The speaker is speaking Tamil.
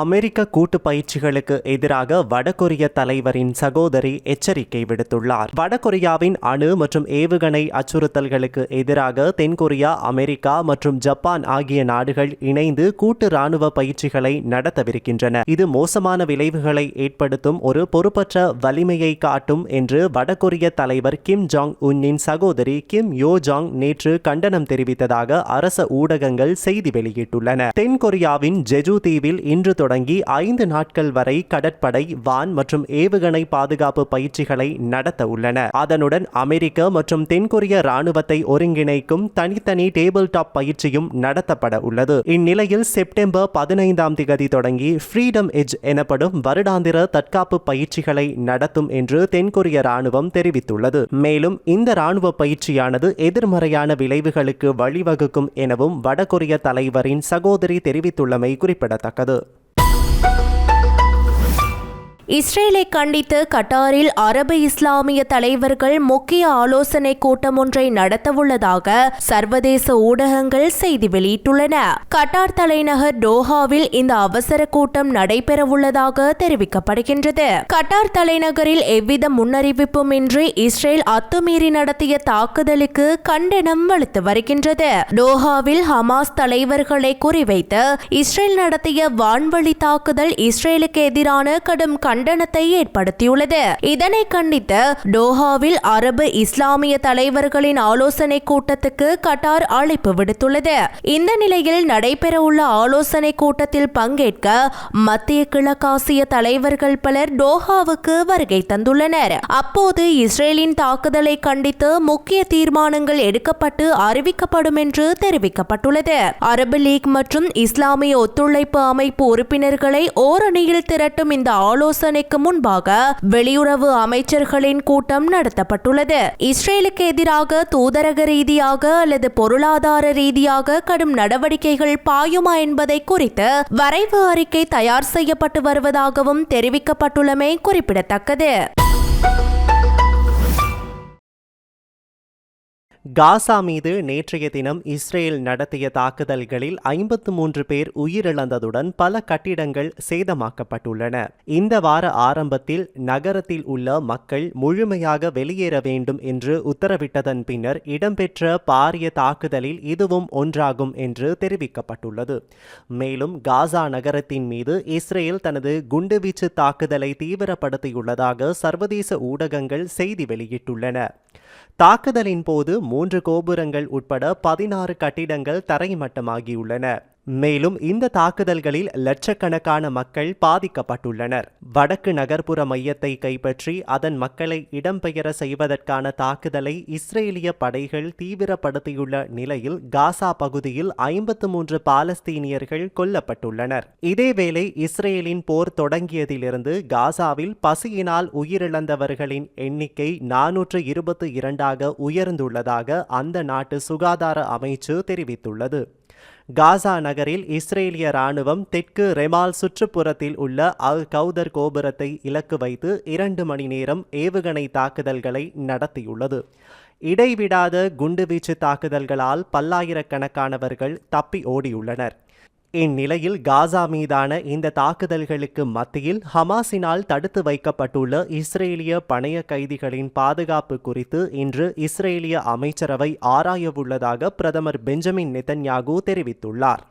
அமெரிக்க கூட்டு பயிற்சிகளுக்கு எதிராக வடகொரிய தலைவரின் சகோதரி எச்சரிக்கை விடுத்துள்ளார். வடகொரியாவின் அணு மற்றும் ஏவுகணை அச்சுறுத்தல்களுக்கு எதிராக தென்கொரியா அமெரிக்கா மற்றும் ஜப்பான் ஆகிய நாடுகள் இணைந்து கூட்டு ராணுவ பயிற்சிகளை நடத்தவிருக்கின்றன. இது மோசமான விளைவுகளை ஏற்படுத்தும் ஒரு பொறுப்பற்ற வலிமையை காட்டும் என்று வடகொரிய தலைவர் கிம் ஜாங் உன்னின் சகோதரி கிம் யோ ஜாங் நேற்று கண்டனம் தெரிவித்ததாக அரச ஊடகங்கள் செய்தி வெளியிட்டுள்ளன. தென்கொரியாவின் ஜெஜு தீவில் இன்று தொடங்கி ஐந்து நாட்கள் வரை கடற்படை வான் மற்றும் ஏவுகணை பாதுகாப்பு பயிற்சிகளை நடத்த உள்ளன. அதனுடன் அமெரிக்க மற்றும் தென்கொரிய ராணுவத்தை ஒருங்கிணைக்கும் தனித்தனி டேபிள் டாப் பயிற்சியும் நடத்தப்பட உள்ளது. இந்நிலையில் செப்டம்பர் பதினைந்தாம் திகதி தொடங்கி ஃப்ரீடம் எஜ் எனப்படும் வருடாந்திர தற்காப்பு பயிற்சிகளை நடத்தும் என்று தென்கொரிய ராணுவம் தெரிவித்துள்ளது. மேலும் இந்த ராணுவ பயிற்சியானது எதிர்மறையான விளைவுகளுக்கு வழிவகுக்கும் எனவும் வடகொரிய தலைவரின் சகோதரி தெரிவித்துள்ளமை குறிப்பிடத்தக்கது. இஸ்ரேலை கண்டித்து கட்டாரில் அரபு இஸ்லாமிய தலைவர்கள் முக்கிய ஆலோசனை கூட்டம் ஒன்றை நடத்தவுள்ளதாக சர்வதேச ஊடகங்கள் செய்தி வெளியிட்டுள்ளன. கட்டார் தலைநகர் டோஹாவில் இந்த அவசர கூட்டம் நடைபெறவுள்ளதாக தெரிவிக்கப்படுகின்றது. கட்டார் தலைநகரில் எவ்வித முன்னறிவிப்பும் இன்றி இஸ்ரேல் அத்துமீறி நடத்திய தாக்குதலுக்கு கண்டனம் வலுத்து வருகின்றது. டோஹாவில் ஹமாஸ் தலைவர்களை குறிவைத்து இஸ்ரேல் நடத்திய வான்வழி தாக்குதல் இஸ்ரேலுக்கு எதிரான கடும் கண் கண்டனத்தை ஏற்படுத்தியுள்ளது. இதனை கண்டித்து டோஹாவில் அரபு இஸ்லாமிய தலைவர்களின் ஆலோசனை கூட்டத்துக்கு கட்டார் அழைப்பு விடுத்துள்ளது. இந்த நிலையில் நடைபெறவுள்ள ஆலோசனை கூட்டத்தில் பங்கேற்க மத்திய கிழக்காசிய தலைவர்கள் பலர் டோஹாவுக்கு வருகை தந்துள்ளனர். அப்போது இஸ்ரேலின் தாக்குதலை கண்டித்து முக்கிய தீர்மானங்கள் எடுக்கப்பட்டு அறிவிக்கப்படும் என்று தெரிவிக்கப்பட்டுள்ளது. அரபு லீக் மற்றும் இஸ்லாமிய ஒத்துழைப்பு அமைப்பு உறுப்பினர்களை ஓரணியில் திரட்டும் இந்த ஆலோசனை ஆலோசனைக்கு முன்பாக வெளியுறவு அமைச்சர்களின் கூட்டம் நடத்தப்பட்டுள்ளது. இஸ்ரேலுக்கு எதிராக தூதரக ரீதியாக அல்லது பொருளாதார ரீதியாக கடும் நடவடிக்கைகள் பாயுமா என்பதை குறித்து வரைவு அறிக்கை தயார் செய்யப்பட்டு வருவதாகவும் தெரிவிக்கப்பட்டுள்ளமை குறிப்பிடத்தக்கது. காசா மீது நேற்றைய தினம் இஸ்ரேல் நடத்திய தாக்குதல்களில் ஐம்பத்து மூன்று பேர் உயிரிழந்ததுடன் பல கட்டிடங்கள் சேதமாக்கப்பட்டுள்ளன. இந்த வார ஆரம்பத்தில் நகரத்தில் உள்ள மக்கள் முழுமையாக வெளியேற வேண்டும் என்று உத்தரவிட்டதன் பின்னர் இடம்பெற்ற பாரிய தாக்குதலில் இதுவும் ஒன்றாகும் என்று தெரிவிக்கப்பட்டுள்ளது. மேலும் காசா நகரத்தின் மீது இஸ்ரேல் தனது குண்டுவீச்சு தாக்குதலை தீவிரப்படுத்தியுள்ளதாக சர்வதேச ஊடகங்கள் செய்தி வெளியிட்டுள்ளன. தாக்குதலின் போது மூன்று கோபுரங்கள் உட்பட பதினாறு கட்டிடங்கள் தரைமட்டமாகியுள்ளன. மேலும் இந்த தாக்குதல்களில் லட்சக்கணக்கான மக்கள் பாதிக்கப்பட்டுள்ளனர். வடக்கு நகர்ப்புற மையத்தை கைப்பற்றி அதன் மக்களை இடம்பெயர செய்வதற்கான தாக்குதலை இஸ்ரேலிய படைகள் தீவிரப்படுத்தியுள்ள நிலையில் காசா பகுதியில் ஐம்பத்து மூன்று பாலஸ்தீனியர்கள் கொல்லப்பட்டுள்ளனர். இதேவேளை இஸ்ரேலின் போர் தொடங்கியதிலிருந்து காசாவில் பசியினால் உயிரிழந்தவர்களின் எண்ணிக்கை நானூற்று இருபத்தி இரண்டாக உயர்ந்துள்ளதாக அந்த நாட்டு சுகாதார அமைச்சு தெரிவித்துள்ளது. காசா நகரில் இஸ்ரேலிய ராணுவம் தெற்கு ரெமால் சுற்றுப்புறத்தில் உள்ள அல் கவுதர் கோபுரத்தை இலக்கு வைத்து இரண்டு மணி நேரம் ஏவுகணை தாக்குதல்களை நடத்தியுள்ளது. இடைவிடாத குண்டுவீச்சு தாக்குதல்களால் பல்லாயிரக்கணக்கானவர்கள் தப்பி ஓடியுள்ளனர். இந்நிலையில் காசா மீதான இந்த தாக்குதல்களுக்கு மத்தியில் ஹமாஸினால் தடுத்து வைக்கப்பட்டுள்ள இஸ்ரேலிய பணைய கைதிகளின் பாதுகாப்பு குறித்து இன்று இஸ்ரேலிய அமைச்சரவை ஆராயவுள்ளதாக பிரதமர் பெஞ்சமின் நெத்தன்யாகு தெரிவித்துள்ளார்.